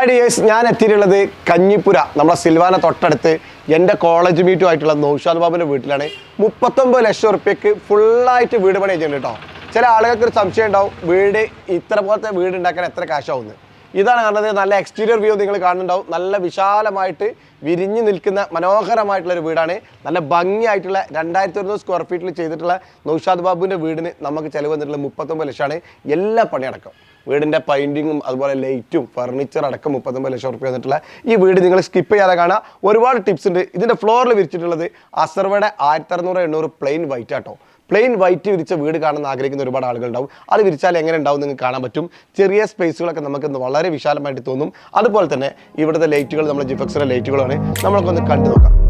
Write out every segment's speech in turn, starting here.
Hi dears ഞാൻ എത്തിയിട്ടുള്ളത് കഞ്ഞിപ്പുര നമ്മളെ സിൽവാന തൊട്ടടുത്ത് എന്റെ കോളേജ് മീറ്റുമായിട്ടുള്ള നൗഷാദ് ബാബുവിന്റെ വീട്ടിലാണ്. മുപ്പത്തൊമ്പത് ലക്ഷം ഉറുപ്പ്യക്ക് ഫുള്ളായിട്ട് വീട് പണി ചെയ്യുന്നുണ്ട് കേട്ടോ. ചില ആളുകൾക്ക് ഒരു സംശയം ഉണ്ടാവും വീട് ഇത്ര പോലത്തെ വീട് ഉണ്ടാക്കാൻ എത്ര കാശാവുന്നത് ഇതാണ് കാണുന്നത്. നല്ല എക്സ്റ്റീരിയർ വ്യൂ നിങ്ങൾ കാണുന്നുണ്ടാവും. നല്ല വിശാലമായിട്ട് വിരിഞ്ഞു നിൽക്കുന്ന മനോഹരമായിട്ടുള്ള ഒരു വീടാണ്. നല്ല ഭംഗിയായിട്ടുള്ള രണ്ടായിരത്തി ഒരുന്നൂറ് സ്ക്വയർ ഫീറ്റിൽ ചെയ്തിട്ടുള്ള നൗഷാദ് ബാബുവിന്റെ വീടിന് നമുക്ക് ചിലവ് വന്നിട്ടുള്ള മുപ്പത്തൊമ്പത് ലക്ഷമാണ്. എല്ലാ പണിയടക്കം വീടിന്റെ പെയിന്റിങ്ങും അതുപോലെ ലൈറ്റും ഫർണിച്ചർ അടക്കം മുപ്പത്തൊമ്പത് ലക്ഷം റുപ്യ വന്നിട്ടുള്ള ഈ വീട് നിങ്ങൾ സ്കിപ്പ് ചെയ്യാതെ കാണാം. ഒരുപാട് ടിപ്സ് ഉണ്ട്. ഇതിന്റെ ഫ്ലോറിൽ വിരിച്ചിട്ടുള്ളത് അസർവയുടെ ആയിരത്തി അറുന്നൂറ് എണ്ണൂറ് പ്ലെയിൻ വൈറ്റ് ആട്ടോ പ്ലെയിൻ വൈറ്റ് വിരിച്ച വീട് കാണാൻ ആഗ്രഹിക്കുന്ന ഒരുപാട് ആളുകൾ ഉണ്ടാവും അത് വിരിച്ചാൽ എങ്ങനെ ഉണ്ടാവും നിങ്ങൾക്ക് കാണാൻ പറ്റും. ചെറിയ സ്പേസുകളൊക്കെ നമുക്ക് വളരെ വിശാലമായിട്ട് തോന്നും. അതുപോലെ തന്നെ ഇവിടുത്തെ ലൈറ്റുകൾ നമ്മുടെ ജിഫക്സിലെ ലൈറ്റുകളാണ് നമ്മൾക്കൊന്ന് കണ്ടു നോക്കാം.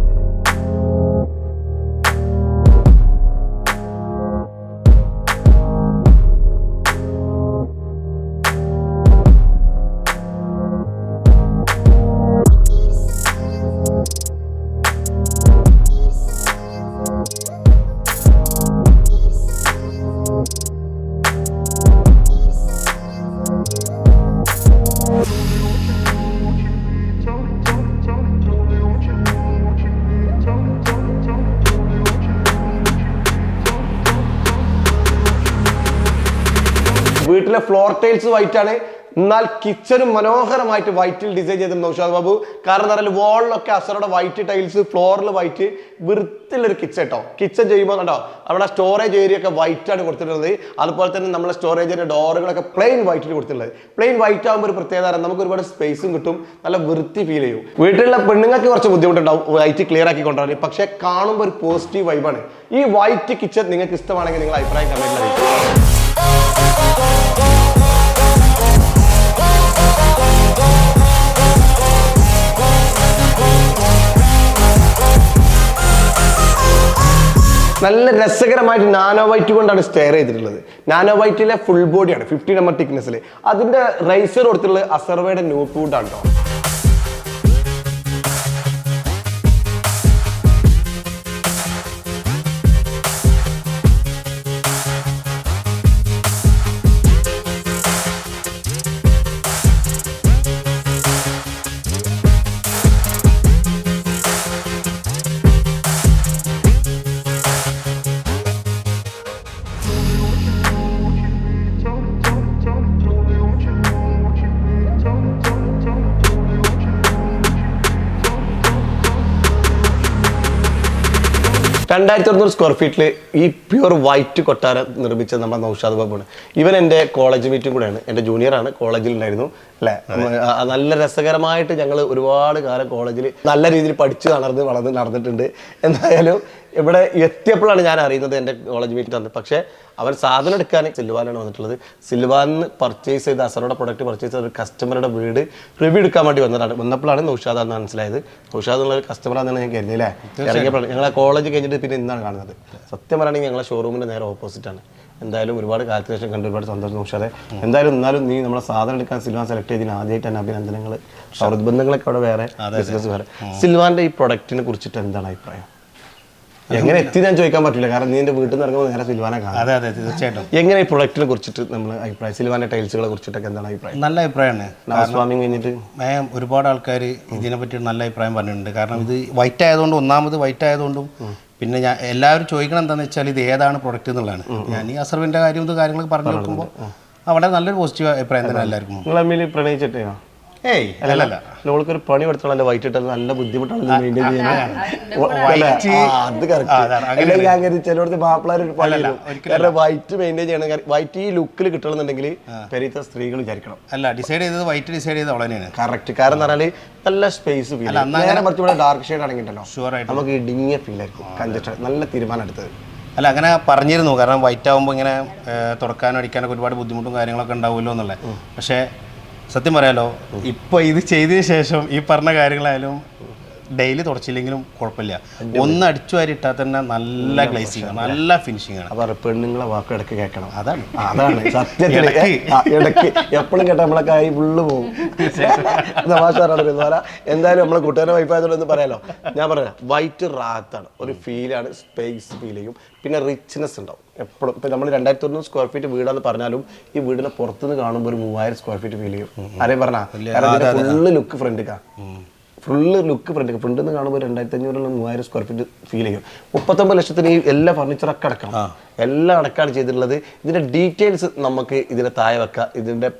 വീട്ടിലെ ഫ്ലോർ ടൈൽസ് വൈറ്റ് ആണ്. എന്നാൽ കിച്ചണും മനോഹരമായിട്ട് വൈറ്റിൽ ഡിസൈൻ ചെയ്തിട്ടുണ്ട് നൗഷാദ് ബാബു. കാരണം എന്താ പറയുക വാളിലൊക്കെ അസറുടെ വൈറ്റ് ടൈൽസ് ഫ്ലോറിൽ വൈറ്റ് വൃത്തിയുള്ളൊരു കിച്ചൺ കേട്ടോ കിച്ചൺ ചെയ്യുമ്പോൾ കണ്ടോ അവിടെ സ്റ്റോറേജ് ഏരിയ ഒക്കെ വൈറ്റ് ആണ് കൊടുത്തിട്ടുള്ളത്. അതുപോലെ തന്നെ നമ്മുടെ സ്റ്റോറേജിന്റെ ഡോറുകളൊക്കെ പ്ലെയിൻ വൈറ്റിൽ കൊടുത്തിട്ടുള്ളത്. പ്ലെയിൻ വൈറ്റ് ആകുമ്പോൾ ഒരു പ്രത്യേകത നമുക്ക് ഒരുപാട് സ്പേസും കിട്ടും. നല്ല വൃത്തി ഫീൽ ചെയ്യും. വീട്ടിലുള്ള പെണ്ണുങ്ങൾക്ക് കുറച്ച് ബുദ്ധിമുട്ടുണ്ടാവും വൈറ്റ് ക്ലിയർ ആക്കി കൊണ്ടുവരാൻ. പക്ഷേ കാണുമ്പോൾ ഒരു പോസിറ്റീവ് വൈബാണ് ഈ വൈറ്റ് കിച്ചൺ നിങ്ങൾക്ക് ഇഷ്ടമാണെങ്കിൽ നിങ്ങൾ അഭിപ്രായം കമന്റ് അറിയിക്കും നല്ല രസകരമായിട്ട് നാനോ വൈറ്റ് കൊണ്ടാണ് സ്റ്റെയർ ചെയ്തിട്ടുള്ളത്. നാനോ വൈറ്റിലെ ഫുൾ ബോഡിയാണ് ഫിഫ്റ്റി നമ്പർ തിക്നെസ്സിൽ അതിന്റെ റൈസർ കൊടുത്തിട്ടുള്ളത് അസർവയുടെ ന്യൂട്ട് വുഡ് ആണ് കേട്ടോ രണ്ടായിരത്തി അറുന്നൂറ് സ്ക്വയർ ഫീറ്റിൽ ഈ പ്യുവർ വൈറ്റ് കൊട്ടാരം നിർമ്മിച്ചത് നമ്മുടെ നൗഷാദ് ബാബുണ് ഇവൻ എന്റെ കോളേജ് മീറ്റും കൂടെയാണ്. എന്റെ ജൂനിയറാണ് കോളേജിൽ ഉണ്ടായിരുന്നു. അല്ലേ? നല്ല രസകരമായിട്ട് ഞങ്ങൾ ഒരുപാട് കാലം കോളേജിൽ നല്ല രീതിയിൽ പഠിച്ചു നടന്ന് വളർന്ന് നടന്നിട്ടുണ്ട്. എന്തായാലും ഇവിടെ എത്തിയപ്പോഴാണ് ഞാൻ അറിയുന്നത് എന്റെ കോളേജ് മീറ്റ് തന്നത്. പക്ഷേ അവൻ സാധനം എടുക്കാൻ സിൽവാനാണ് വന്നിട്ടുള്ളത്. സിൽവാനിന്ന് പർച്ചേസ് ചെയ്ത് അസറോടെ പ്രൊഡക്റ്റ് പർച്ചേസ് ചെയ്ത ഒരു കസ്റ്റമറുടെ വീട് റിവ്യൂ എടുക്കാൻ വേണ്ടി വന്നതാണ്. വന്നപ്പോഴാണ് നൗഷാദ് എന്ന് മനസ്സിലായത്. നൗഷാദ് എന്നുള്ള ഒരു കസ്റ്റമറാണെന്നാണ് ഞാൻ കരുതി അല്ലേ? ഇറങ്ങിയപ്പോഴാണ്. ഞങ്ങളെ കോളേജ് കഴിഞ്ഞിട്ട് പിന്നെ ഇന്നാണ് കാണുന്നത്. സത്യം പറയുകയാണെങ്കിൽ ഞങ്ങളെ ഷോറൂമിന്റെ നേരെ ഓപ്പോസിറ്റാണ് ആണ്. എന്തായാലും ഒരുപാട് കാലത്തിന് ശേഷം കണ്ട് ഒരുപാട് സന്തോഷം. നൗഷാദെ എന്തായാലും എന്നാലും നീ നമ്മളെ സാധനം എടുക്കാൻ സിൽവാൻ സെലക്ട് ചെയ്തതിന് ആദ്യമായിട്ട് തന്നെ അഭിനന്ദനങ്ങൾ സൗഹൃദബന്ധങ്ങളൊക്കെ അവിടെ വേറെ ബിസിനസ് വേറെ. സിൽവാന്റെ ഈ പ്രൊഡക്റ്റിനെ കുറിച്ചിട്ട് എന്താണ് അഭിപ്രായം? എങ്ങനെ എത്തി ഞാൻ ചോദിക്കാൻ പറ്റില്ല. കാരണം നീ എന്റെ വീട്ടിൽ നിന്ന് ഇറങ്ങുമ്പോൾ നേരെ സിൽവാനെ കാണാം. അതെ അതെ തീർച്ചയായിട്ടും. എങ്ങനെ ഈ പ്രൊഡക്റ്റിനെ കുറിച്ചിട്ട് നമ്മൾ അഭിപ്രായം? സിൽവാന്റെ ടൈൽസുകളെ കുറിച്ചിട്ടൊക്കെ എന്താണ് അഭിപ്രായം? നല്ല അഭിപ്രായമാണ്. സ്വാമി കഴിഞ്ഞിട്ട്? ഞാൻ ഒരുപാട് ആൾക്കാർ ഇതിനെ പറ്റി നല്ല അഭിപ്രായം പറഞ്ഞിട്ടുണ്ട്. കാരണം ഇത് വൈറ്റ് ആയതുകൊണ്ടും ഒന്നാമത് വൈറ്റ് ആയതുകൊണ്ടും പിന്നെ ഞാൻ എല്ലാവരും ചോദിക്കണം എന്താണെന്ന് വെച്ചാൽ ഇത് ഏതാണ് പ്രൊഡക്റ്റ് എന്നുള്ളതാണ്. ഞാൻ ഈ അസർവിന്റെ കാര്യം ഇത് കാര്യങ്ങളൊക്കെ പറഞ്ഞു നോക്കുമ്പോൾ അവിടെ നല്ലൊരു പോസിറ്റീവ് അഭിപ്രായം തന്നെ എല്ലാവർക്കും. നിങ്ങൾ തമ്മിൽ നമ്മൾക്ക് ഒരു പണി കൊടുത്തോളം അല്ല വൈറ്റ് ഇട്ടാൽ നല്ല ബുദ്ധിമുട്ടാണ് മെയിന്റെയിൻ ചെയ്യാൻ. അങ്ങനെ ചിലടത്ത് മാപ്പിളാർ ഒരു പണി. കാരണം വൈറ്റ് മെയിന്റെയിൻ ചെയ്യണം. വൈറ്റ് ഈ ലുക്കിൽ കിട്ടണമെന്നുണ്ടെങ്കിൽ പെരീത്ത സ്ത്രീകൾ വിചാരിക്കണം. അല്ല ഡിസൈഡ് ചെയ്തത് വൈറ്റ് ഡിസൈഡ് ചെയ്തത് അവൾ തന്നെയാണ്. കറക്റ്റ് കാരണം എന്ന് പറഞ്ഞാൽ നല്ല സ്പേസ് ഫീൽ നേരെ മറിച്ച് ഇവിടെ ഡാർക്ക് ഷെയ്ഡ് ആണെങ്കിലോ നമുക്ക് ഇടുങ്ങിയ ഫീൽ ആയിരിക്കും. കഞ്ചസ്റ്റഡ് നല്ല തീരുമാനം എടുത്തത്. അല്ല അങ്ങനെ പറഞ്ഞിരുന്നു. കാരണം വൈറ്റ് ആകുമ്പോൾ ഇങ്ങനെ തുറക്കാനും അടിക്കാനൊക്കെ ഒരുപാട് ബുദ്ധിമുട്ടും കാര്യങ്ങളൊക്കെ ഉണ്ടാവുമല്ലോ എന്നുള്ളത്. പക്ഷേ സത്യം പറയാലോ ഇപ്പോൾ ഇത് ചെയ്തതിന് ശേഷം ഈ പറഞ്ഞ കാര്യങ്ങളായാലും ഡെയിലി തുടച്ചില്ലെങ്കിലും കുഴപ്പമില്ല. ഒന്ന് അടിച്ചു വാരി ഇട്ടാൽ തന്നെ നല്ല ഗ്ലേസിംഗ് ആണ്. നല്ല ഫിനിഷിംഗ് ആണ്. അപ്പൊ പെണ്ണുങ്ങളെ വാക്ക് ഇടയ്ക്ക് കേൾക്കണം. അതാണ്. അതാണ്. സത്യത്തിൽ ഇടയ്ക്ക്. എപ്പോഴും കേട്ട നമ്മളെ കൈ ഫുള്ള് പോകും തമാശാറാണ് പറയുന്നത് എന്തായാലും നമ്മളെ കൂട്ടുകാരെ വൈഫായതുകൊണ്ട് എന്ന് പറയാലോ. ഞാൻ പറയാം. വൈറ്റ് റാത്താണ് ഒരു ഫീലാണ് സ്പേസ് ഫീൽ ചെയ്യും. പിന്നെ റിച്ച്നെസ് ഉണ്ടാവും. എപ്പോഴും ഇപ്പം നമ്മൾ രണ്ടായിരത്തി തൊണ്ണൂറ് സ്ക്വയർ ഫീറ്റ് വീടാന്ന് പറഞ്ഞാലും ഈ വീടിനെ പുറത്തുനിന്ന് കാണുമ്പോൾ ഒരു മൂവായിരം സ്ക്വയർ ഫീറ്റ് ഫീൽ ചെയ്യും. ആരെയും പറഞ്ഞാൽ ഫുള്ള് ലുക്ക് ഫ്രണ്ടിക്കാ ഫുള്ള് ലുക്ക് ഫ്രണ്ട് ഫ്രണ്ടിൽ നിന്ന് കാണുമ്പോൾ രണ്ടായിരത്തി അഞ്ഞൂറിൽ മൂവായിരം സ്ക്വയർ ഫീറ്റ് ഫീൽ ചെയ്യും. മുപ്പത്തൊമ്പത് ലക്ഷത്തിന് ഈ എല്ലാ ഫർണിച്ചറൊക്കെ അടക്കണം. എല്ലാം അടക്കാണ് ചെയ്തിട്ടുള്ളത്. ഇതിന്റെ ഡീറ്റെയിൽസ് നമുക്ക് ഇതിന്റെ താഴെ വെക്കാം. ഇതിന്റെ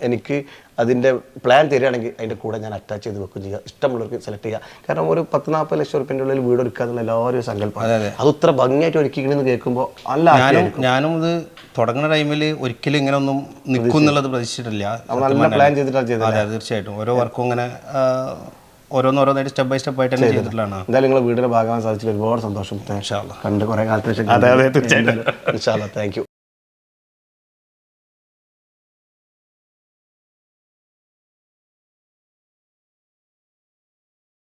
എനിക്ക് അതിന്റെ പ്ലാൻ തരികയാണെങ്കിൽ അതിന്റെ കൂടെ ഞാൻ അറ്റാച്ച് ചെയ്ത് വെക്കും ചെയ്യുക. ഇഷ്ടമുള്ളവർക്ക് സെലക്ട് ചെയ്യുക. കാരണം ഒരു പത്ത് നാൽപ്പത് ലക്ഷം റുപ്യന്റെ ഉള്ളിൽ വീട് ഒരുക്കുക എന്നുള്ള എല്ലാവരും സങ്കല്പം അത് ഇത്ര ഭംഗിയായിട്ട് ഒരുക്കിക്കണെന്ന് കേൾക്കുമ്പോൾ അല്ല ഞാനും ഞാനും ഇത് തുടങ്ങുന്ന ടൈമിൽ ഒരിക്കലും ഇങ്ങനെ ഒന്നും നിൽക്കും എന്നുള്ളത് പ്രതീക്ഷിച്ചിട്ടില്ല. നല്ല പ്ലാൻ ചെയ്തിട്ടാണ് ചെയ്തത്. അതെ തീർച്ചയായിട്ടും. ഓരോ വർക്കും ഇങ്ങനെ ഓരോന്നോരോന്നായിട്ട് സ്റ്റെപ്പ് ബൈ സ്റ്റെപ്പ് ആയിട്ട് ചെയ്തിട്ടുള്ളതാണ്. എന്തായാലും നിങ്ങൾ വീടിന്റെ ഭാഗമാകാൻ സാധിച്ചതിൽ ഒരുപാട് സന്തോഷം. കണ്ട് കുറെ കാലത്തിന് ശേഷം അതെ, അതെ, തീർച്ചയായിട്ടും. Thank you